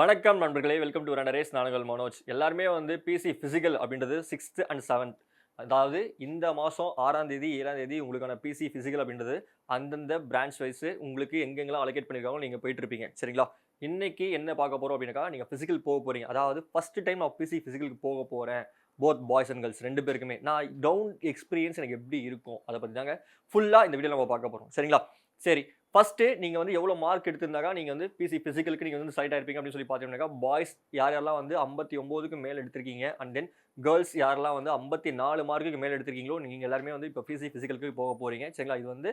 வணக்கம் நண்பர்களே welcome to race நானுங்கள் மனோஜ். எல்லாருமே வந்து பிசி ஃபிசிக்கல் அப்படின்றது சிக்ஸ்த் அண்ட் செவன்த் அதாவது இந்த மாதம் ஆறாம் தேதி ஏழாம் தேதி உங்களுக்கான பிசி ஃபிசிக்கல் அப்படின்றது அந்தந்த பிரான்ச் வைஸ் உங்களுக்கு எங்கெங்கெல்லாம் அலோகேட் பண்ணியிருக்காங்களோ நீங்கள் போயிட்டு இருப்பீங்க. சரிங்களா? இன்றைக்கி என்ன பார்க்க போகிறோம் அப்படின்னாக்கா நீங்கள் ஃபிசிக்கல் போக போகிறீங்க அதாவது ஃபஸ்ட்டு டைம் நான் பிசி ஃபிசிக்கலுக்கு போக போகிறேன் போத் பாய்ஸ் அண்ட் கேர்ள்ஸ் ரெண்டு பேருக்குமே. நான் டவுன் எக்ஸ்பீரியன்ஸ் எனக்கு எப்படி இருக்கும் அதை பற்றி தாங்க ஃபுல்லாக இந்த வீடியோ நம்ம பார்க்க போகிறோம் சரிங்களா? சரி ஃபஸ்ட்டு நீங்கள் வந்து எவ்வளோ மார்க் எடுத்திருந்தாக்கா நீங்கள் வந்து பிசி ஃபிசிக்கலுக்கு நீங்கள் வந்து சைட் ஆயிருப்பீங்க அப்படின்னு சொல்லி பார்த்தீங்கன்னாக்கா பாய்ஸ் யார் யாரெல்லாம் வந்து ஐம்பத்தி ஒம்போதுக்கு மேல் எடுத்திருக்கீங்க? அண்ட் தென் கேர்ள்ஸ் யாரெல்லாம் வந்து ஐம்பத்தி நாலு மார்க்குக்கு மேல் எடுத்திருக்கீங்களோ நீங்கள் எல்லாருமே வந்து இப்போ பிசி ஃபிசிக்கலுக்கு போக போகிறீங்க சரிங்களா? இது வந்து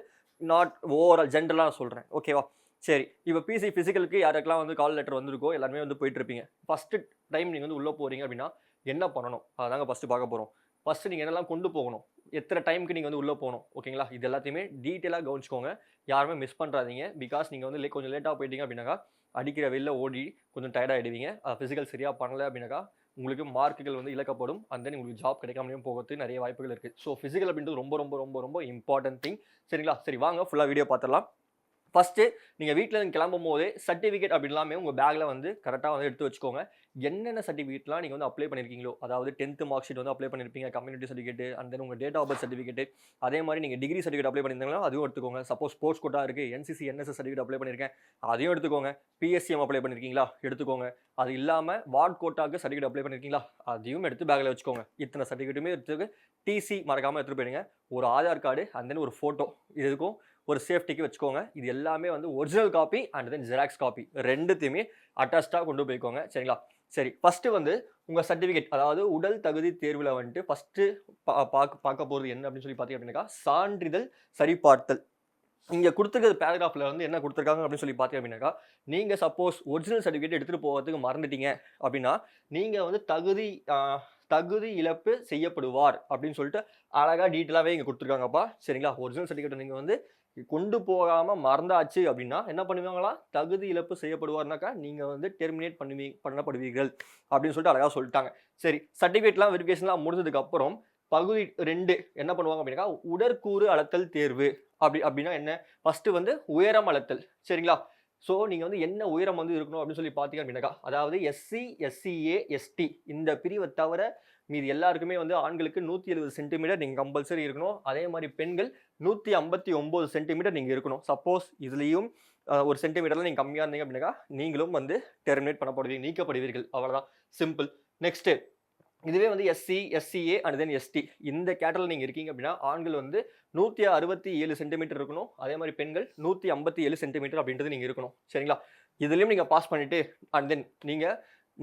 நாட் ஓவரால் ஜென்ரலாக சொல்கிறேன் ஓகேவா சரி. இப்போ பிசி ஃபிசிக்கலுக்கு யாருக்கெல்லாம் வந்து கால் லெட்டர் வந்திருக்கோ எல்லாருமே வந்து போயிட்டுருப்பீங்க ஃபஸ்ட்டு டைம் நீங்கள் வந்து உள்ளே போகிறீங்க அப்படின்னா என்ன பண்ணணும்? அதாங்க ஃபஸ்ட்டு பார்க்க போகிறோம் ஃபஸ்ட்டு நீங்கள் என்னெல்லாம் கொண்டு போகணும்? எத்தனை டைமுக்கு நீங்கள் வந்து உள்ளே போகணும்? ஓகேங்களா இது எல்லாத்தையுமே டீட்டெயிலாக கவனிச்சிக்கோங்க. யாருமே மிஸ் பண்ணுறாதீங்க பிகாஸ் நீங்கள் வந்து லே கொஞ்சம் லேட்டாக போயிட்டீங்க அப்படின்னாக்கா அடிக்கிற வெளில ஓடி கொஞ்சம் டயர்டாகிடுவீங்க ஃபிசிக்கல் சரியாக பண்ணலை அப்படின்னாக்கா உங்களுக்கு மார்க்குகள் வந்து இழக்கப்படும். அண்ட் தென் உங்களுக்கு ஜாப் கிடைக்காமலையும் போகிறது நிறைய வாய்ப்புகள் இருக்குது ஸோ ஃபிசிக்கல் அப்படின்றது ரொம்ப ரொம்ப ரொம்ப ரொம்ப இம்பார்ட்டன்ட் திங் சரிங்களா? சரி வாங்க. ஃபுல்லாக வீடியோ பார்த்துடலாம். ஃபஸ்ட்டு நீங்கள் வீட்டிலேருந்து கிளம்பும் போது சர்டிஃபிகேட் அப்படின்லாமே உங்கள் பேக்கில் வந்து கரெக்டாக வந்து எடுத்து வச்சுக்கோங்க. என்னென்ன சர்டிஃபிகேட்லாம் நீங்கள் வந்து அப்ளை பண்ணியிருக்கீங்களோ அதாவது டென்த்து மார்க் ஷீட் வந்து அப்ளை பண்ணியிருப்பீங்க கம்யூனிட்டி சர்டிஃபிகேட் அண்ட் தென் உங்கள் டேட் ஆஃப் பர்த் சர்டிஃபிகேட் அதே மாதிரி நீங்கள் டிகிரி சர்டிஃபிகேட் அப்ளை பண்ணியிருந்தாங்களோ அதுவும் எடுத்துக்கோங்க. சப்போஸ் ஸ்போர்ட்ஸ் கோட்டா இருக்குது என்சிசி என்எஸ்எஸ் சர்டிஃபிகேட் அப்ளை பண்ணியிருக்கேன் அதையும் எடுத்துக்கோங்க. பிஎஸ்சிஎம் அப்ளை பண்ணியிருக்கீங்களா எடுத்துக்கோங்க. அது இல்லாமல் வார்ட் கோட்டாக்கு சர்டிஃபிகேட் அப்ளை பண்ணியிருக்கீங்களா அதையும் எடுத்து பேக்கில் வச்சுக்கோங்க. இத்தனை சர்டிஃபிகேட்டுமே எடுத்துக்கு டிசி மறக்காமல் எடுத்துகிட்டு போயிடுங்க. ஒரு ஆதார் கார்டு அண்ட் தென் ஒரு ஃபோட்டோ இதுக்கும் ஒரு சேஃப்டிக்கு வச்சுக்கோங்க. இது எல்லாமே வந்து original copy and then xerox copy ரெண்டுத்தையுமே அட்டாச்சாக கொண்டு போய்க்கோங்க. சரிங்களா? சரி ஃபஸ்ட்டு வந்து உங்கள் சர்டிஃபிகேட் அதாவது உடல் தகுதி தேர்வில் வந்துட்டு ஃபஸ்ட்டு பா பார்க்க பார்க்க போகிறது என்ன அப்படின்னு சொல்லி பார்த்தீங்க அப்படின்னாக்கா சான்றிதழ் சரிபார்த்தல். இங்கே கொடுத்துருக்க பேராகிராஃபில் வந்து என்ன கொடுத்துருக்காங்க அப்படின்னு சொல்லி பார்த்தீங்க அப்படின்னாக்கா நீங்கள் சப்போஸ் ஒரிஜினல் சர்டிஃபிகேட் எடுத்துகிட்டு போகிறதுக்கு மறந்துட்டீங்க அப்படின்னா நீங்கள் வந்து தகுதி தகுதி இழப்பு செய்யப்படுவார் அப்படின்னு சொல்லிட்டு அழகாக டீட்டெயிலாகவே இங்கே கொடுத்துருக்காங்கப்பா. சரிங்களா? ஒரிஜினல் சர்டிஃபிகேட் நீங்கள் வந்து கொண்டு போகாமல் மறந்தாச்சு அப்படின்னா என்ன பண்ணுவாங்களா? தகுதி இழப்பு செய்யப்படுவார்னாக்கா நீங்கள் வந்து டெர்மினேட் பண்ணுவீ பண்ணப்படுவீர்கள் அப்படின்னு சொல்லிட்டு அழகாக சொல்லிட்டாங்க. சரி சர்டிஃபிகேட்லாம் வெரிஃபிகேஷன்லாம் முடிஞ்சதுக்கப்புறம் பகுதி ரெண்டு என்ன பண்ணுவாங்க அப்படின்னாக்கா உடற்கூறு அளத்தல் தேர்வு. அப்படி அப்படின்னா என்ன? ஃபஸ்ட்டு வந்து உயரம் அளத்தல். சரிங்களா? ஸோ நீங்கள் வந்து என்ன உயரம் வந்து இருக்கணும் அப்படின்னு சொல்லி பார்த்தீங்க அப்படின்னாக்கா அதாவது எஸ்சி எஸ்சிஏ எஸ்டி இந்த பிரிவை தவிர மீது எல்லாருக்குமே வந்து ஆண்களுக்கு நூற்றி எழுபது சென்டிமீட்டர் நீங்கள் கம்பல்சரி இருக்கணும். அதே மாதிரி பெண்கள் நூற்றி ஐம்பத்தி ஒம்பது சென்டிமீட்டர் நீங்கள் இருக்கணும். சப்போஸ் இதுலேயும் ஒரு சென்டிமீட்டரில் நீங்கள் கம்மியாக இருந்தீங்க அப்படின்னாக்கா நீங்களும் வந்து டெர்மினேட் பண்ணப்படுவீங்க நீக்கப்படுவீர்கள். அவ்வளோதான் சிம்பிள் நெக்ஸ்ட்டு இதுவே வந்து SC SCA and then ST இந்த கேட்டரில் நீங்கள் இருக்கீங்க அப்படின்னா ஆண்கள் வந்து நூற்றி அறுபத்தி ஏழு சென்டிமீட்டர் இருக்கணும். அதே மாதிரி பெண்கள் நூற்றி ஐம்பத்தி ஏழு சென்டிமீட்டர் அப்படின்றது நீங்கள் இருக்கணும். சரிங்களா? இதுலேயும் நீங்கள் பாஸ் பண்ணிவிட்டு அண்ட் தென் நீங்கள்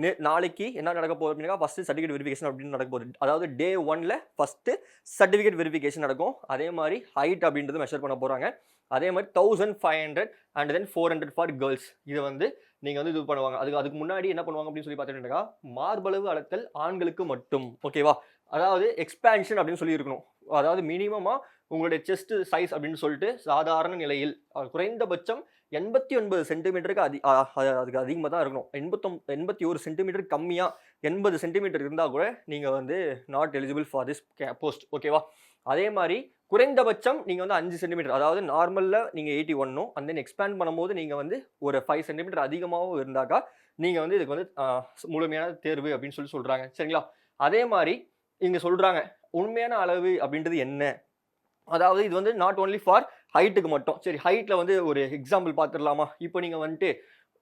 நே நாளைக்கு என்ன நடக்க போகுது அப்படின்னா ஃபஸ்ட்டு சர்டிஃபிகேட் வெரிஃபிகேஷன் அப்படின்னு நடக்க போகுது. அதாவது டே ஒன்ல ஃபஸ்ட்டு சர்டிஃபிகேட் வெரிஃபிகேஷன் நடக்கும். அதே மாதிரி ஹைட் அப்படின்றது மெஷர் பண்ண போகிறாங்க அதே மாதிரி thousand five hundred and then four hundred for girls இது வந்து நீங்கள் வந்து இது பண்ணுவாங்க. அதுக்கு அதுக்கு முன்னாடி என்ன பண்ணுவாங்க அப்படின்னு சொல்லி பார்த்தீங்கன்னா மார்பளவு அளத்தல் ஆண்களுக்கு மட்டும். ஓகேவா அதாவது எக்ஸ்பேன்ஷன் அப்படின்னு சொல்லி இருக்கணும் அதாவது மினிமமாக உங்களுடைய செஸ்ட் சைஸ் அப்படின்னு சொல்லிட்டு சாதாரண நிலையில் குறைந்தபட்சம் எண்பத்தி ஒன்பது சென்டிமீட்டருக்கு அதி அதுக்கு அதிகமாக தான் இருக்கணும். எண்பத்தொம் எண்பத்தி ஒரு சென்டிமீட்டர் கம்மியாக எண்பது சென்டிமீட்டர் இருந்தால் கூட நீங்கள் வந்து not eligible for this post ஓகேவா அதே மாதிரி குறைந்தபட்சம் நீங்கள் வந்து அஞ்சு சென்டிமீட்டர் அதாவது நார்மலில் நீங்கள் எயிட்டி ஒன்னும் அண்ட் தென் எக்ஸ்பேண்ட் பண்ணும்போது நீங்கள் வந்து ஒரு ஃபைவ் சென்டிமீட்டர் அதிகமாகவும் இருந்தாக்கா நீங்கள் வந்து இதுக்கு வந்து முழுமையான தேர்வு அப்படின்னு சொல்லி சொல்கிறாங்க சரிங்களா? அதே மாதிரி இங்கே சொல்கிறாங்க உண்மையான அளவு அப்படின்றது என்ன? அதாவது இது வந்து நாட் ஓன்லி ஃபார் ஹைட்டுக்கு மட்டும் சரி ஹைட்டில் வந்து ஒரு எக்ஸாம்பிள் பார்த்துடலாமா? இப்போ நீங்கள் வந்துட்டு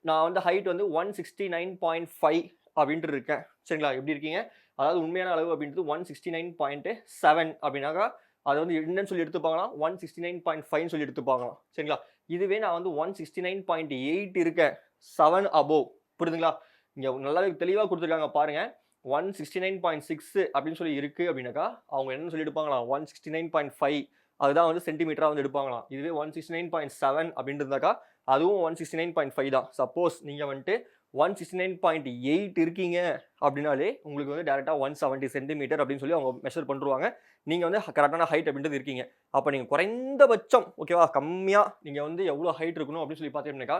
நான் வந்து ஹைட் வந்து one sixty nine point five அப்படின்ட்டு இருக்கேன். சரிங்களா? எப்படி இருக்கீங்க? அதாவது உண்மையான அளவு அப்படின்றது one sixty nine point seven அப்படின்னாக்கா அது வந்து என்னன்னு சொல்லி எடுத்துப்பாங்களா one sixty nine point five சொல்லி எடுத்துப்பாங்களாம் சரிங்களா? இதுவே நான் வந்து one sixty nine point eight இருக்கேன். செவன் அபோவ் புரியுதுங்களா? இங்கே நல்லாவே தெளிவாக கொடுத்துருக்காங்க பாருங்க. One sixty nine point six அப்படின்னு சொல்லி இருக்கு அப்படின்னாக்கா அவங்க என்ன சொல்லி எடுப்பாங்களாம்? One sixty nine point five அதுதான் வந்து சென்டிமீட்டராக வந்து எடுப்பாங்களாம். இதுவே one sixty nine point seven அப்படின்றதாக்கா அதுவும் one sixty nine point five தான். சப்போஸ் நீங்கள் வந்துட்டு one sixty nine point eight இருக்கீங்க அப்படின்னாலே உங்களுக்கு வந்து டேரெக்டாக ஒன் செவன்ட்டி சென்டிமீட்டர் அப்படின்னு சொல்லி அவங்க மெஷர் பண்ணுவாங்க நீங்கள் வந்து கரெக்டான ஹைட் அப்படின்றது இருக்கீங்க. அப்போ நீங்கள் குறைந்தபட்சம் ஓகேவா கம்மியாக நீங்கள் வந்து எவ்வளோ ஹைட் இருக்கணும் அப்படின்னு சொல்லி பார்த்தீங்கன்னாக்கா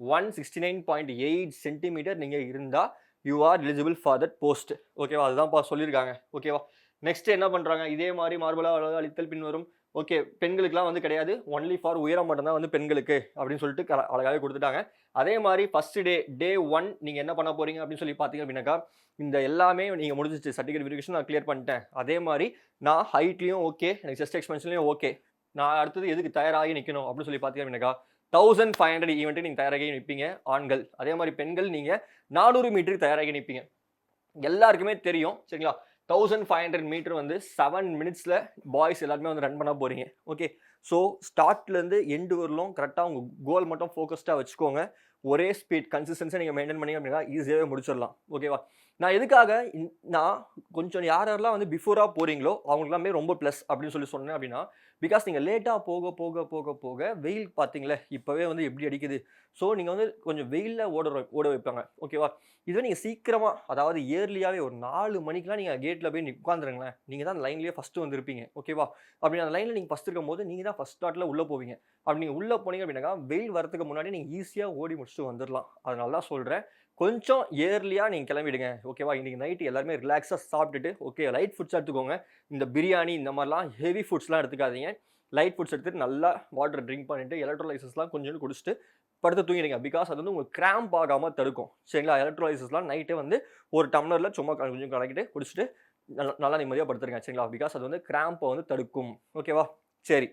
one sixty nine point eight centimetre நீங்கள் இருந்தால் you are eligible for that post ஓகேவா அதுதான் சொல்லியிருக்காங்க. ஓகேவா நெக்ஸ்ட் என்ன பண்ணுறாங்க இதே மாதிரி மார்பலாக அளவு அளித்தல் பின்வரும். ஓகே பெண்களுக்குலாம் வந்து கிடையாது. ஒன்லி ஃபார் உயரம் மட்டும்தான் வந்து பெண்களுக்கு அப்படின்னு சொல்லிட்டு அழகாகவே கொடுத்துட்டாங்க. அதே மாதிரி ஃபர்ஸ்ட் டே டே ஒன் நீங்கள் என்ன பண்ண போகிறீங்க அப்படின்னு சொல்லி பார்த்தீங்க அப்படின்னாக்கா இந்த எல்லாமே நீங்கள் முடிஞ்சிச்சு சர்டிஃபிகேட் வெரிஃபிகேஷன் நான் கிளியர் பண்ணிட்டேன். அதே மாதிரி நான் ஹைட்லேயும் ஓகே எனக்கு செஸ்ட் எக்ஸ்பென்ஷன்லையும் ஓகே நான் அடுத்தது எதுக்கு தயாராகி நிற்கணும் அப்படின்னு சொல்லி பார்த்தீங்க அப்படின்னாக்கா தௌசண்ட் ஃபைவ் ஹண்ட்ரட் ஈவெண்ட்டு நீங்கள் தயாராகி நிற்பீங்க ஆண்கள். அதே மாதிரி பெண்கள் நீங்கள் நானூறு மீட்டருக்கு தயாராகி நிற்பீங்க எல்லாருக்குமே தெரியும் சரிங்களா? தௌசண்ட் ஃபைவ் ஹண்ட்ரட் மீட்டர் வந்து செவன் மினிட்ஸில் பாய்ஸ் எல்லாருமே வந்து ரன் பண்ண போகிறீங்க ஓகே ஸோ ஸ்டார்ட்லேருந்து எண்டு வரலும் கரெக்டாக உங்கள் கோல் மட்டும் ஃபோக்கஸ்டாக வச்சுக்கோங்க. ஒரே ஸ்பீட் கன்சிஸ்டன்ஸை நீங்கள் மெயின்டைன் பண்ணீங்க அப்படின்னா ஈஸியாகவே முடிச்சிடலாம். ஓகேவா நான் எதுக்காக நான் கொஞ்சம் யார் யாரெல்லாம் வந்து பிஃபோராக போகிறீங்களோ அவங்களுக்குலாமே ரொம்ப ப்ளஸ் அப்படின்னு சொல்லி சொன்னேன் அப்படின்னா பிகாஸ் நீங்கள் லேட்டாக போக போக போக போக வெயில் பார்த்தீங்களே இப்போவே வந்து எப்படி அடிக்குது? ஸோ நீங்கள் வந்து கொஞ்சம் வெயிலில் ஓட ஓட வைப்பாங்க. ஓகேவா இதுவே நீங்கள் சீக்கிரமாக அதாவது இயர்லியாகவே ஒரு நாலு மணிக்கெலாம் நீங்கள் கேட்டில் போய் உட்காந்துருங்களேன் நீங்கள் தான் லைன்லேயே ஃபஸ்ட்டு வந்திருப்பீங்க. ஓகேவா அப்படி அந்த லைனில் நீங்கள் ஃபஸ்ட் இருக்கும் போது நீங்கள் தான் ஃபஸ்ட் ஸ்டார்ட்டில் உள்ளே போவீங்க. அப்படி நீங்கள் உள்ளே போனீங்க அப்படின்னாக்கா வெயில் வரதுக்கு முன்னாடி நீங்கள் ஈஸியாக ஓடி முடிச்சுட்டு வந்துடலாம் அதனால தான் சொல்கிறேன் கொஞ்சம் இயர்லியாக நீங்கள் கிளம்பிடுங்க ஓகேவா இன்றைக்கி நைட்டு எல்லாருமே ரிலாக்ஸாக சாப்பிட்டுட்டு ஓகே லைட் ஃபுட்ஸ் எடுத்துக்கோங்க. இந்த பிரியாணி இந்த மாதிரிலாம் ஹெவி ஃபுட்ஸ்லாம் எடுத்துக்காதீங்க. லைட் ஃபுட்ஸ் எடுத்துகிட்டு நல்லா வாட்டர் ட்ரிங்க் பண்ணிவிட்டு எலக்ட்ரோலைசஸ்லாம் கொஞ்சம் குடிச்சிட்டு படுத்து தூங்கிடுங்க. பிகாஸ் அது வந்து உங்களுக்கு கிராம்ப் ஆகாமல் தடுக்கும். சரிங்களா? எலக்ட்ரோலைசஸ்லாம் நைட்டே வந்து ஒரு டம்ளரில் சும்மா கொஞ்சம் கலக்கிட்டு குடிச்சிட்டு நல்லா நல்லா நிம்மதியாக படுத்துருங்க. சரிங்களா? பிகாஸ் அது வந்து கிராம்பை வந்து தடுக்கும். ஓகேவா சரி.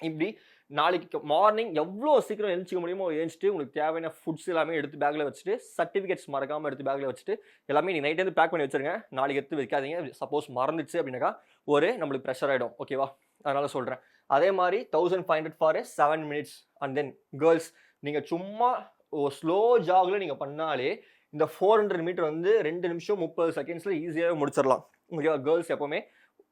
இப்படி நாளைக்கு மார்னிங் எவ்வளோ சீக்கிரம் எழுச்சிக்க முடியுமோ எழுந்துட்டு உங்களுக்கு தேவையான ஃபுட்ஸ் எல்லாமே எடுத்து பேக்கில் வச்சுட்டு சர்டிஃபிகேட்ஸ் மறக்காமல் எடுத்து பேக்கில் வச்சுட்டு எல்லாமே நீ நைட்டே பேக் பண்ணி வச்சுருங்க. நாளைக்கு எடுத்து வைக்காதீங்க. சப்போஸ் மறந்துச்சு அப்படின்னாக்கா ஒரு நம்மளுக்கு ப்ரெஷர் ஆகிடும் ஓகேவா அதனால் சொல்கிறேன் அதே மாதிரி thousand five hundred for seven minutes and then girls நீங்கள் சும்மா ஒரு ஸ்லோ ஜாகில் நீங்கள் பண்ணாலே இந்த ஃபோர் ஹண்ட்ரட் மீட்டர் வந்து ரெண்டு நிமிஷம் முப்பது செகண்ட்ஸில் ஈஸியாகவே முடிச்சிடலாம். ஓகேவா கேர்ள்ஸ் எப்போவுமே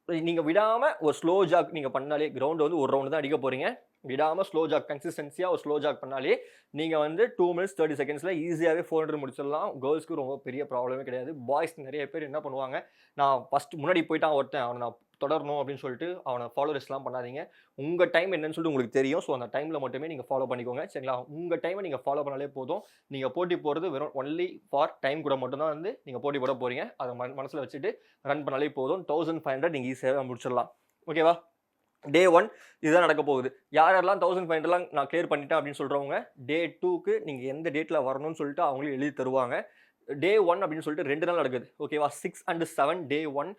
நீங்கள் விடாமல் ஒரு ஸ்லோ ஜாக் நீங்கள் பண்ணாலே கிரவுண்டு வந்து ஒரு ரவுண்டு தான் அடிக்க போகிறீங்க விடாமல் ஸ்லோ ஜாக் கன்சிஸ்டன்சியாக ஒரு ஸ்லோ ஜாக் பண்ணாலே நீங்கள் வந்து டூ மினிட்ஸ் தேர்ட்டி செகண்ட்ஸில் ஈஸியாகவே ஃபோர் ஹண்ட்ரட் முடிச்சிடலாம். கேர்ள்ஸ்க்கு ரொம்ப பெரிய ப்ராப்ளமே கிடையாது. பாய்ஸ் நிறைய பேர் என்ன பண்ணுவாங்க நான் ஃபஸ்ட் முன்னாடி போயிட்டான் ஒருத்தன் அவனை நான் தொடரணும் அப்படின்னு சொல்லிட்டு அவனை ஃபாலோவர்ஸ்லாம் பண்ணாதீங்க. உங்கள் டைம் என்னன்னு சொல்லிட்டு உங்களுக்கு தெரியும். ஸோ அந்த டைமில் மட்டுமே நீங்கள் ஃபாலோ பண்ணிக்கோங்க. சரிங்களா? உங்கள் டைமை நீங்கள் ஃபாலோ பண்ணாலே போதும். நீங்கள் போட்டி போகிறது வெறும் ஒன்லி ஃபார் டைம் கூட மட்டும்தான் வந்து நீங்கள் போட்டி போட போகிறீங்க அதை மன மனசில் வச்சுட்டு ரன் பண்ணாலே போதும். தௌசண்ட் ஃபைவ் ஹண்ட்ரட் நீங்கள் ஈஸியாக முடிச்சிடலாம். ஓகேவா டே ஒன் இதுதான் நடக்க போகுது. யார் யாரெல்லாம் தௌசண்ட் ஃபைவ் ஹண்ட்ரட்லாம் நான் கிளியர் பண்ணிட்டேன் அப்படின்னு சொல்கிறவங்க டே டூக்கு நீங்கள் எந்த டேட்டில் வரணும்னு சொல்லிட்டு அவங்களே எழுதி தருவாங்க. டே ஒன் அப்படின்னு சொல்லிட்டு ரெண்டு நாள் நடக்குது. ஓகேவா six and seven day one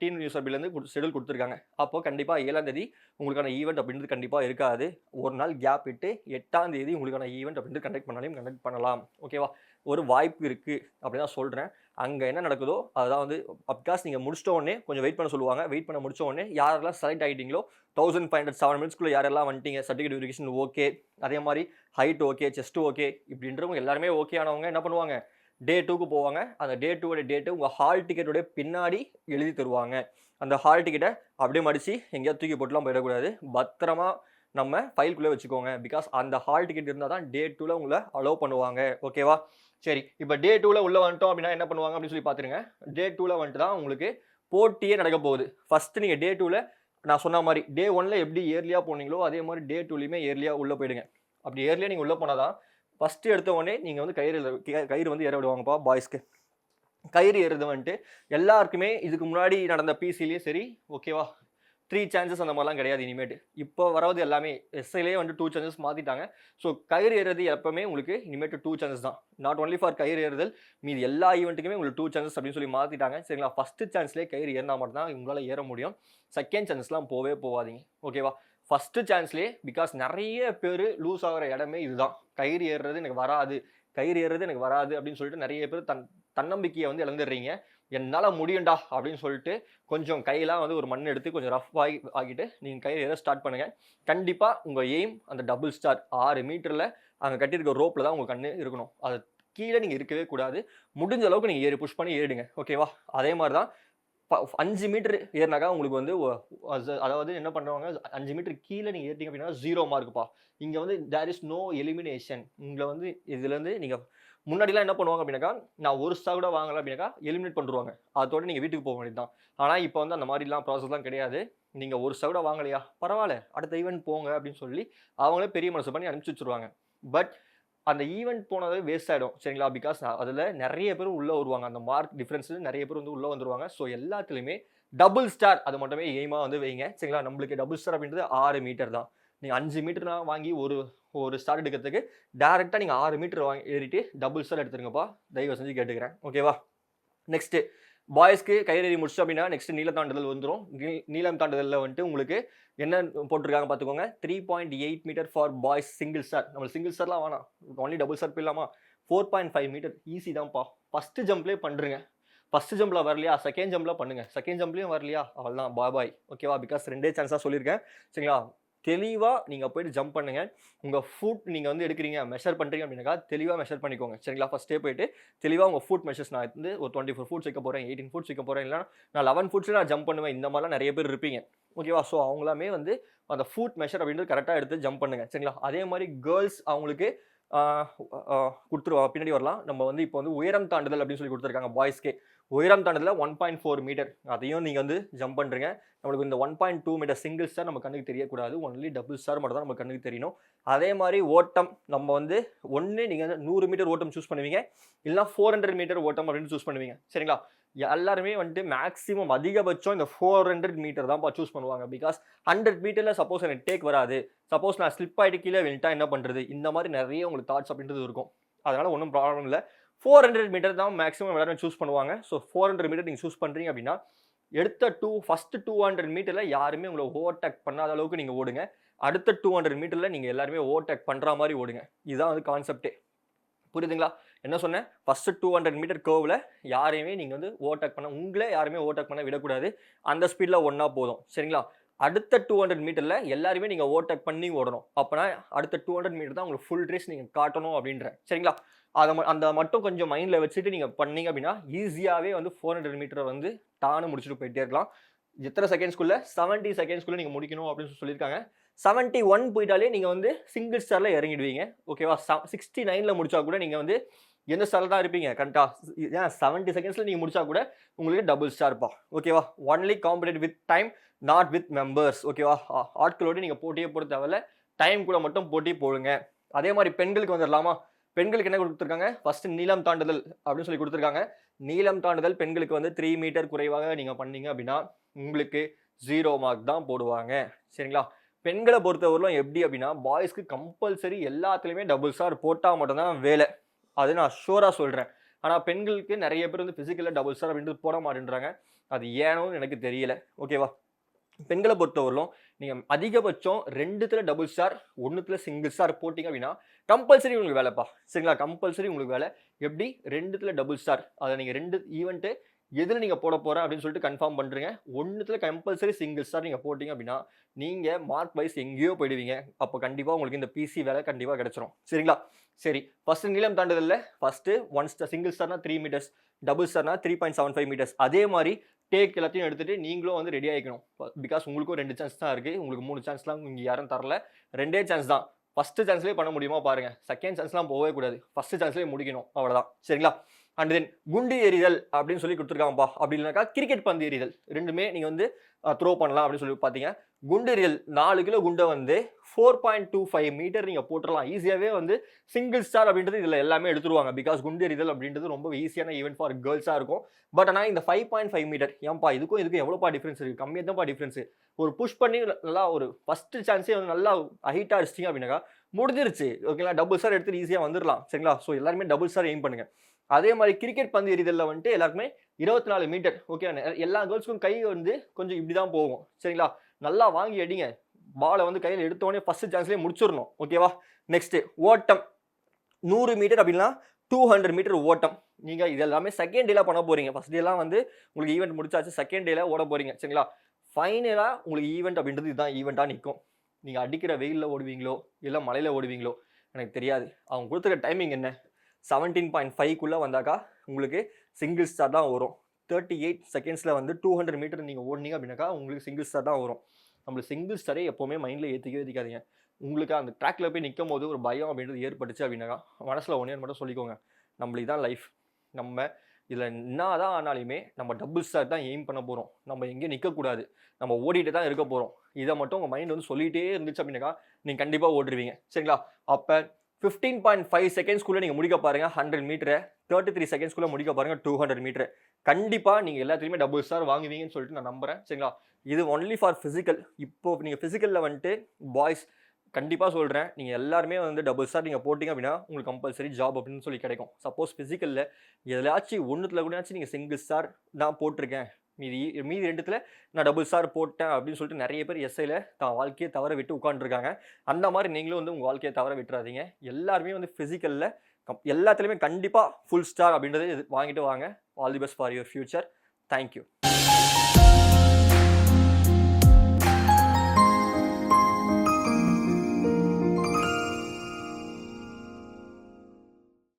dean news அப்படிலேருந்து ஷெடியூல் கொடுத்துருக்காங்க. அப்போ கண்டிப்பாக ஏழாம் தேதி உங்களுக்கான ஈவெண்ட் அப்படின்றது கண்டிப்பாக இருக்காது. ஒரு நாள் கேப் விட்டு எட்டாம் தேதி உங்களுக்கான ஈவெண்ட் அப்படின்றது கண்டக்ட் பண்ணாலையும் கண்டக்ட் பண்ணலாம். ஓகேவா ஒரு வாய்ப்பு இருக்குது அப்படி தான் சொல்கிறேன் அங்கே என்ன நடக்குதோ அதுதான் வந்து அப்காஸ் நீங்கள் முடிச்சிட்ட உடனே கொஞ்சம் வெயிட் பண்ண சொல்லுவாங்க. வெயிட் பண்ண முடிச்சோடனே யாரெல்லாம் செலக்ட் ஆகிட்டீங்களோ தௌசண்ட் ஃபைவ் ஹண்ட்ரட் செவன் மினிட்ஸ்க்குள்ளே யாரெல்லாம் வந்துட்டீங்க சர்டிஃபிகேட் வெரிஃபிகேஷன் ஓகே அதே மாதிரி ஹைட் ஓகே செஸ்ட் ஓகே இப்படின்றவங்க எல்லாருமே ஓகே ஆனவங்க என்ன பண்ணுவாங்க? டே டூக்கு போவாங்க. அந்த டே டூவோட டேட்டு உங்கள் ஹால் டிக்கெட்டோடைய பின்னாடி எழுதி தருவாங்க. அந்த ஹால் டிக்கெட்டை அப்படியே மடித்து எங்கேயாவது தூக்கி போட்டுலாம் போயிடக்கூடாது. பத்திரமா நம்ம ஃபைல்குள்ளே வச்சுக்கோங்க. பிகாஸ் அந்த ஹால் டிக்கெட் இருந்தால் தான் டே டூவில் உங்களை அலோவ் பண்ணுவாங்க. ஓகேவா சரி இப்போ டே டூவில் உள்ளே வந்துட்டோம் அப்படின்னா என்ன பண்ணுவாங்க அப்படின்னு சொல்லி பார்த்துருங்க. டே டூவில் வந்துட்டு தான் உங்களுக்கு போட்டியே நடக்க போகுது. ஃபஸ்ட்டு நீங்கள் டே டூவில் நான் சொன்ன மாதிரி டே ஒனில் எப்படி இயர்லியாக போனீங்களோ அதே மாதிரி டே டூலையுமே இயர்லியாக உள்ளே போயிடுங்க. அப்படி இயர்லியாக நீங்கள் உள்ளே போனால் தான் ஃபஸ்ட்டு எடுத்த உடனே நீங்கள் வந்து கயிறு கயிறு வந்து ஏற விடுவாங்கப்பா பாய்ஸ்க்கு கயிறு ஏறுறது வந்துட்டு எல்லாருக்குமே இதுக்கு முன்னாடி நடந்த பிசிலேயே சரி ஓகேவா த்ரீ சான்சஸ் அந்த மாதிரிலாம் கிடையாது இனிமேட்டு. இப்போ வரது எல்லாமே எஸ்ஐலே வந்து டூ சான்சஸ் மாற்றிட்டாங்க ஸோ கயிறு ஏறுறது எப்பவுமே உங்களுக்கு இனிமேட்டு டூ சான்சஸ் தான். நாட் ஒன்லி ஃபார் கயிறு ஏறுதல் மீதி எல்லா ஈவெண்ட்டுக்குமே உங்களுக்கு டூ சான்சஸ் அப்படின்னு சொல்லி மாற்றிட்டாங்க சரிங்களா? ஃபஸ்ட்டு சான்ஸ்லேயே கயிறு ஏறினா மட்டும் தான் உங்களால் ஏற முடியும். செகண்ட் சான்ஸ்லாம் போவே போகாதீங்க ஓகேவா ஃபஸ்ட்டு சான்ஸ்லேயே பிகாஸ் நிறைய பேர் லூஸ் ஆகிற இடமே இதுதான். கயிறு ஏறுறது எனக்கு வராது. கயிறு ஏறுறது எனக்கு வராது அப்படின்னு சொல்லிட்டு நிறைய பேர் தன் தன்னம்பிக்கையை வந்து இழந்துடுறீங்க. என்னால் முடியும்டா அப்படின்னு சொல்லிட்டு கொஞ்சம் கையெல்லாம் வந்து ஒரு மண் எடுத்து கொஞ்சம் ரஃப் ஆகி ஆகிட்டு நீங்கள் கயிறு ஏற ஸ்டார்ட் பண்ணுங்கள் கண்டிப்பாக உங்கள் எய்ம் அந்த டபுள் ஸ்டார் ஆறு மீட்டரில் அங்கே கட்டியிருக்க ரோப்பில் தான் உங்கள் கண்ணு இருக்கணும். அது கீழே நீங்கள் இருக்கவே கூடாது. முடிஞ்ச அளவுக்கு நீங்கள் ஏறி புஷ் பண்ணி ஏறிடுங்க. ஓகேவா அதே மாதிரி தான் அஞ்சு மீட்டர் ஏறினாக்கா உங்களுக்கு வந்து அதாவது என்ன பண்ணுறவங்க அஞ்சு மீட்டர் கீழே நீங்கள் ஏறிட்டீங்க அப்படின்னா ஜீரோ மார்க்குப்பா இங்கே வந்து தேர் இஸ் நோ எலிமினேஷன் உங்களை வந்து இதுலேருந்து நீங்கள் முன்னாடிலாம் என்ன பண்ணுவாங்க அப்படின்னாக்கா நான் ஒரு ஸ்டார் கூட வாங்கல அப்படின்னாக்கா எலிமினேட் பண்ணிருவாங்க. அதோட நீங்கள் வீட்டுக்கு போக வேண்டியது தான் ஆனால் இப்போ வந்து அந்த மாதிரிலாம் ப்ராசஸ்லாம் கிடையாது. நீங்கள் ஒரு ஸ்டார் கூட வாங்கலையா? பரவாயில்ல. அடுத்த ஈவெண்ட் போங்க அப்படின்னு சொல்லி அவங்களே பெரிய மனசு பண்ணி அனுப்பிச்சி வச்சுருவாங்க. பட் அந்த ஈவெண்ட் போனது வேஸ்ட் ஆகிடும் சரிங்களா? பிகாஸ் அதில் நிறைய பேர் உள்ளே வருவாங்க. அந்த மார்க் டிஃப்ரென்ஸில் நிறைய பேர் வந்து உள்ளே வந்துருவாங்க. ஸோ எல்லாத்துலேயுமே டபுள் ஸ்டார் அது மட்டுமே எய்மாக வந்து வைங்க சரிங்களா? நம்மளுக்கு டபுள் ஸ்டார் அப்படின்றது ஆறு மீட்டர் தான். நீங்கள் அஞ்சு மீட்டர்னா வாங்கி ஒரு ஒரு ஸ்டார் எடுக்கிறதுக்கு டேரெக்டாக நீங்கள் ஆறு மீட்டர் வாங்கி ஏறிட்டு டபுள் ஸ்டார் எடுத்துருங்கப்பா. தயவு செஞ்சு கேட்டுக்கிறேன். ஓகேவா நெக்ஸ்ட்டு பாய்ஸ்க்கு கையெறி முடிச்சு அப்படின்னா நெக்ஸ்ட் நீளம் தாண்டுதல் வந்துடும் நீளம் தாண்டுதலில் வந்துட்டு உங்களுக்கு என்ன போட்டிருக்காங்க பார்த்துக்கோங்க. Three point eight metre for boys single star நம்ம சிங்கிள் ஸ்டார்லாம் வேணாம். ஒன்லி டபுள் ஸ்டார் போயிடலாமா? Four point five metre easy தான்ப்பா. ஃபஸ்ட்டு ஜம்ப்லேயே பண்ணுறங்க ஃபஸ்ட்டு ஜம்பில் வரலையா? செகண்ட் ஜம்பில் பண்ணுங்கள் செகண்ட் ஜம்ப்லேயும் வரலையா? அவ்வளோதான் பாய் பாய் ஓகேவா பிகாஸ் ரெண்டே சான்ஸாக சொல்லியிருக்கேன். சரிங்களா? தெளிவாக நீங்கள் போயிட்டு ஜம்ப் பண்ணுங்கள் உங்கள் ஃபுட் நீங்கள் வந்து எடுக்கிறீங்க மெஷர் பண்ணுறீங்க அப்படின்னாக்கா தெளிவாக மெஷர் பண்ணிக்கோங்க. சரிங்களா? ஃபஸ்ட்டே போயிட்டு தெளிவாக உங்கள் ஃபுட் மெஷர்ஸ் நான் வந்து ஒரு டுவெண்ட்டி ஃபோர் ஃபுட்ஸ் வைக்க போகிறேன் எயிட்டீன் ஃபுட்ஸ் வைக்க போகிறேன் இல்லைனா நான் லெவன் ஃபுட்ஸில் நான் ஜம்ப் பண்ணுவேன். இந்த மாதிரிலாம் நிறைய பேர் இருப்பீங்க. ஓகேவா ஸோ அவங்களாமே வந்து அந்த ஃபுட் மெஷர் அப்படின்றது கரெக்டாக எடுத்து ஜம்ப் பண்ணுங்கள் சரிங்களா? அதே மாதிரி கேர்ள்ஸ் அவங்களுக்கு கொடுத்துருவா. பின்னாடி வரலாம். நம்ம வந்து இப்போ வந்து உயரம் தாண்டுதல் அப்படின்னு சொல்லி கொடுத்துருக்காங்க பாய்ஸ்க்கே உயரம் தாண்டதில் ஒன் பாயிண்ட் ஃபோர் மீட்டர் அதையும் நீங்கள் வந்து ஜம்ப் பண்ணுறீங்க நம்மளுக்கு இந்த one point two metre single star நம்ம கண்ணுக்கு தெரியக்கூடாது. ஒன்லி டபுள் ஸ்டார் மட்டும் தான் நம்ம கண்ணுக்கு தெரியணும். அதே மாதிரி ஓட்டம் நம்ம வந்து ஒன்று நீங்கள் வந்து நூறு மீட்டர் ஓட்டம் சூஸ் பண்ணுவீங்க. இல்லைனா ஃபோர் ஹண்ட்ரட் மீட்டர் ஓட்டம் அப்படின்னு சூஸ் பண்ணுவீங்க. சரிங்களா? எல்லாருமே வந்துட்டு மேக்ஸிமம் அதிகபட்சம் இந்த ஃபோர் ஹண்ட்ரட் மீட்டர் தான் சூஸ் பண்ணுவாங்க. பிகாஸ் ஹண்ட்ரட் மீட்டரில் சப்போஸ் எனக்கு டேக் வராது. சப்போஸ் நான் ஸ்லிப் ஆகிட்டு கீழே விழுட்டா என்ன பண்ணுறது இந்த மாதிரி நிறைய உங்களுக்கு தாட்ஸ் அப்படின்றது இருக்கும். அதனால் ஒன்றும் ப்ராப்ளம் இல்லை. ஃபோர் ஹண்ட்ரட் மீட்டர் தான் மேக்ஸிமம் எல்லாருமே சூஸ் பண்ணுவாங்க. ஸோ ஃபோர் ஹண்ட்ரட் மீட்டர் நீங்கள் சூஸ் பண்ணுறீங்க அப்படின்னா எடுத்த டூ ஃபஸ்ட்டு டூ ஹண்ட்ரட் மீட்டரில் யாருமே உங்களை ஓவர்டேக் பண்ணாத அளவுக்கு நீங்கள் ஓடுங்க. அடுத்த டூ ஹண்ட்ரட் மீட்டரில் நீங்கள் எல்லாருமே ஓவர்டேக் பண்ணுற மாதிரி ஓடுங்க. இதுதான் வந்து கான்செப்டே புரியுதுங்களா? என்ன சொன்னேன்? ஃபஸ்ட்டு டூ ஹண்ட்ரட் மீட்டர் கர்வில் யாரையுமே நீங்கள் வந்து ஓவர்டேக் பண்ண உங்களே யாருமே ஓவர்டேக் பண்ண விடக்கூடாது. அந்த ஸ்பீடில் ஒன்றா போதும். சரிங்களா? அடுத்த டூ ஹண்ட்ரட் மீட்டரில் எல்லாருமே நீங்கள் ஓவர்டேக் பண்ணி ஓடணும். அப்போனா அடுத்த டூ ஹண்ட்ரட் மீட்டர் தான் உங்களுக்கு ஃபுல் ரேஸ் நீங்கள் காட்டணும் அப்படின்ற. சரிங்களா? அதை அந்த மட்டும் கொஞ்சம் மைண்டில் வச்சுட்டு நீங்கள் பண்ணீங்க அப்படின்னா ஈஸியாகவே வந்து ஃபோர் ஹண்ட்ரட் மீட்டரை வந்து டானு முடிச்சுட்டு போயிட்டே இருக்கலாம். எத்தனை செகண்ட்ஸ்குள்ளே செவன்ட்டி செகண்ட்ஸ்குள்ளே நீங்கள் முடிக்கணும் அப்படின்னு சொல்லியிருக்காங்க. செவன்ட்டி ஒன் போயிட்டாலே நீங்கள் வந்து சிங்கிள் ஸ்டாரில் இறங்கிடுவீங்க. ஓகேவா சிக்ஸ்டி நைனில் முடிச்சா கூட நீங்கள் வந்து எந்த ஸ்டாரில் தான் இருப்பீங்க? கரெக்டாக ஏன் செவன்ட்டி செகண்ட்ஸில் நீங்கள் முடிச்சா கூட உங்களுக்கு டபுள் ஸ்டார்ப்பா ஓகேவா only compete with time not with members ஓகேவா ஆட்களோடு நீங்கள் போட்டியே போட தேவையில்ல. டைம் கூட மட்டும் போட்டி போடுங்க. அதே மாதிரி பெண்களுக்கு வந்துடலாமா? பெண்களுக்கு என்ன கொடுத்துருக்காங்க? ஃபர்ஸ்ட் நீளம் தாண்டுதல் அப்படின்னு சொல்லி கொடுத்துருக்காங்க. நீளம் தாண்டுதல் பெண்களுக்கு வந்து த்ரீ மீட்டர் குறைவாக நீங்கள் பண்ணீங்க அப்படின்னா உங்களுக்கு ஜீரோ மார்க் தான் போடுவாங்க. சரிங்களா? பெண்களை பொறுத்தவரையிலும் எப்படி அப்படின்னா பாய்ஸ்க்கு கம்பல்சரி எல்லாத்துலேயுமே டபுள் ஸ்டார் போட்டால் மட்டும்தான் வேலை. அது நான் ஷூராக சொல்கிறேன் ஆனால் பெண்களுக்கு நிறைய பேர் வந்து ஃபிசிக்கலில் டபுள் ஸ்டார் அப்படின்றது போட மாட்டேன்றாங்க. அது ஏனோன்னு எனக்கு தெரியல. ஓகேவா பெண்களை பொறுத்தவரையிலும் நீங்கள் அதிகபட்சம் ரெண்டுத்தில் டபுள் ஸ்டார் ஒன்றுத்தில் சிங்கிள் ஸ்டார் போட்டிங்க அப்படின்னா கம்பல்சரி உங்களுக்கு வேலைப்பா. சரிங்களா? கம்பல்சரி உங்களுக்கு வேலை. எப்படி? ரெண்டுத்தில் டபுள் ஸ்டார் அதை நீங்கள் ரெண்டு ஈவெண்ட்டு எதில் நீங்கள் போட போகிறேன் அப்படின்னு சொல்லிட்டு கன்ஃபார்ம் பண்ணுறீங்க ஒன்றுத்தில் கம்பல்சரி சிங்கிள் ஸ்டார் நீங்கள் போட்டிங்க அப்படின்னா நீங்கள் மார்க் வைஸ் எங்கேயோ போயிடுவீங்க. அப்போ கண்டிப்பாக உங்களுக்கு இந்த பிசி வேலை கண்டிப்பாக கிடச்சிரும். சரிங்களா? சரி. ஃபஸ்ட்டு நீளம் தாண்டுதலில். ஃபஸ்ட்டு ஒன் ஸ்டார் சிங்கிள் ஸ்டார்னா three metres double ஸ்டார்னா three point seven five metres அதே மாதிரி டேக் எல்லாத்தையும் எடுத்துகிட்டு நீங்களும் வந்து ரெடி ஆகிக்கணும் பிகாஸ் உங்களுக்கும் ரெண்டு சான்ஸ் தான் இருக்குது உங்களுக்கு மூணு சான்ஸ்லாம் இங்கே யாரும் தரல. ரெண்டே சான்ஸ் தான். ஃபஸ்ட்டு சான்ஸ்லேயே பண்ண முடியுமா பாருங்கள் செகண்ட் சான்ஸ்லாம் போகவே கூடாது. ஃபஸ்ட்டு சான்ஸ்லேயே முடிக்கணும். அவ்வளோதான் சரிங்களா? அண்ட் தென் குண்டு எறிதல் அப்படின்னு சொல்லி கொடுத்துருக்காங்கப்பா. அப்படி இல்லைனாக்கா கிரிக்கெட் பந்து எறிதல். ரெண்டுமே நீங்கள் வந்து த்ரோ பண்ணலாம் அப்படின்னு சொல்லி பார்த்தீங்க. குண்டு எறிதல் நாலு கிலோ குண்டை வந்து four point two five metre நீங்கள் போட்டுடலாம். ஈஸியாகவே வந்து சிங்கிள் ஸ்டார் அப்படின்றது இதில் எல்லாமே எடுத்துருவாங்க. பிகாஸ் குண்டு எறிதல் அப்படின்றது ரொம்ப ஈஸியான ஈவெண்ட் ஃபார் கேர்ள்ஸாக இருக்கும். பட் ஆனால் இந்த ஃபைவ் பாயிண்ட் ஃபைவ் மீட்டர் ஏன்ப்பா இதுக்கும் இதுக்கும் எவ்வளோப்பா டிஃப்ரென்ஸ் இருக்குது கம்மியாக தான்ப்பா டிஃப்ரென்ஸு ஒரு புஷ் பண்ணி நல்லா ஒரு ஃபஸ்ட்டு சான்ஸே வந்து நல்லா ஹைட்டாக அடிச்சிட்டிங்க அப்படின்னாக்கா முடிஞ்சிருச்சு. ஓகேங்களா டபுள் ஸ்டார் எடுத்துட்டு ஈஸியாக வந்துடலாம். சரிங்களா? ஸோ எல்லாருமே டபுள் ஸ்டார் எய்ம் பண்ணுங்கள் அதே மாதிரி கிரிக்கெட் பந்து எறிதலில் வந்துட்டு எல்லாருக்குமே இருபத்தி நாலு மீட்டர் ஓகே எல்லா கேர்ள்ஸ்க்கும் கை வந்து கொஞ்சம் இப்படி தான் போகும். சரிங்களா? நல்லா வாங்கி அடிங்க. பாலை வந்து கையில் எடுத்தோடனே ஃபஸ்ட்டு சான்ஸ்லேயே முடிச்சிடணும். ஓகேவா நெக்ஸ்ட்டு ஓட்டம். நூறு மீட்டர் அப்படின்னா டூ ஹண்ட்ரட் மீட்டர் ஓட்டம். நீங்கள் இது எல்லாமே செகண்ட் டேல பண்ண போகிறீங்க ஃபஸ்ட் டேலாம் வந்து உங்களுக்கு ஈவெண்ட் முடிச்சாச்சு. செகண்ட் டேல ஓட போகிறீங்க சரிங்களா? ஃபைனலாக உங்களுக்கு ஈவெண்ட் அப்படின்றது இதுதான். ஈவெண்ட்டாக நிற்கும் நீங்கள் அடிக்கிற வெயிலில் ஓடுவீங்களோ இல்லை மலையில் ஓடுவீங்களோ எனக்கு தெரியாது. அவங்க கொடுத்துருக்க டைமிங் என்ன? செவன்டீன் பாயிண்ட் ஃபைவ்க்குள்ளே வந்தாக்கா உங்களுக்கு சிங்கிள் ஸ்டார் தான் வரும். தேர்ட்டி எயிட் செகண்ட்ஸில் வந்து டூ ஹண்ட்ரட் மீட்டர் நீங்கள் ஓடினீங்க அப்படின்னாக்கா உங்களுக்கு சிங்கிள் ஸ்டார் தான் வரும். நம்மளுக்கு சிங்கிள் ஸ்டாரே எப்போவுமே மைண்டில் ஏற்றிக்கவே ஏற்றிக்காதீங்க உங்களுக்கு அந்த ட்ராக்ல போய் நிற்கும் போது ஒரு பயம் அப்படின்றது ஏற்பட்டுச்சு அப்படின்னாக்கா மனசில் ஒன்றே மட்டும் சொல்லிக்கோங்க. நம்மளுக்கு தான் லைஃப் நம்ம இதில் என்ன தான் ஆனாலுமே நம்ம டபுள் ஸ்டார் தான் எய்ம் பண்ண போகிறோம் நம்ம எங்கேயும் நிற்கக்கூடாது நம்ம ஓடிட்டு தான் இருக்க போகிறோம் இதை மட்டும் உங்கள் மைண்ட் வந்து சொல்லிகிட்டே இருந்துச்சு அப்படின்னாக்கா நீங்கள் கண்டிப்பாக ஓடிடுவீங்க சரிங்களா? அப்போ ஃபிஃப்டீன் பாயிண்ட் ஃபைவ் செகண்ட்ஸ்குள்ளே நீங்கள் முடிக்க பாருங்கள் ஹண்ட்ரட் மீட்டரை தேர்ட்டி த்ரீ செகண்ட்ஸ்குள்ளே முடிக்க பாருங்கள் டூ ஹண்ட்ரட் மீட்டர் கண்டிப்பாக நீங்கள் எல்லாத்துலேயுமே டபுள் ஸ்டார் வாங்குவீங்கன்னு சொல்லிட்டு நான் நம்புகிறேன் சரிங்களா? இது ஒன்லி ஃபார் ஃபிசிக்கல் இப்போ நீங்கள் ஃபிசிக்கலில் வந்துட்டு பாய்ஸ் கண்டிப்பாக சொல்கிறேன் நீங்கள் எல்லாருமே வந்து டபுள் ஸ்டார் நீங்கள் போட்டிங்க அப்படின்னா உங்களுக்கு கம்பல்சரி ஜாப் அப்படின்னு சொல்லி கிடைக்கும். சப்போஸ் ஃபிசிக்கலில் எதுலாச்சும் ஒன்றுத்தில் கூடயாச்சும் நீங்கள் சிங்கிள் ஸ்டார் நான் போட்டிருக்கேன். மீதி மீதி ரெண்டுத்தில் நான் டபுள் ஸ்டார் போட்டேன் அப்படின்னு சொல்லிட்டு நிறைய பேர் எஸ்ஐயில் தான் வாழ்க்கையை தவற விட்டு உட்காந்துருக்காங்க அந்த மாதிரி நீங்களும் வந்து உங்கள் வாழ்க்கையை தவற விட்டுறாதீங்க. எல்லாருமே வந்து ஃபிசிக்கலில் எல்லாத்துலேயுமே கண்டிப்பாக ஃபுல் ஸ்டார் அப்படின்றது இது வாங்கிட்டு வாங்க. All the best for your future thank you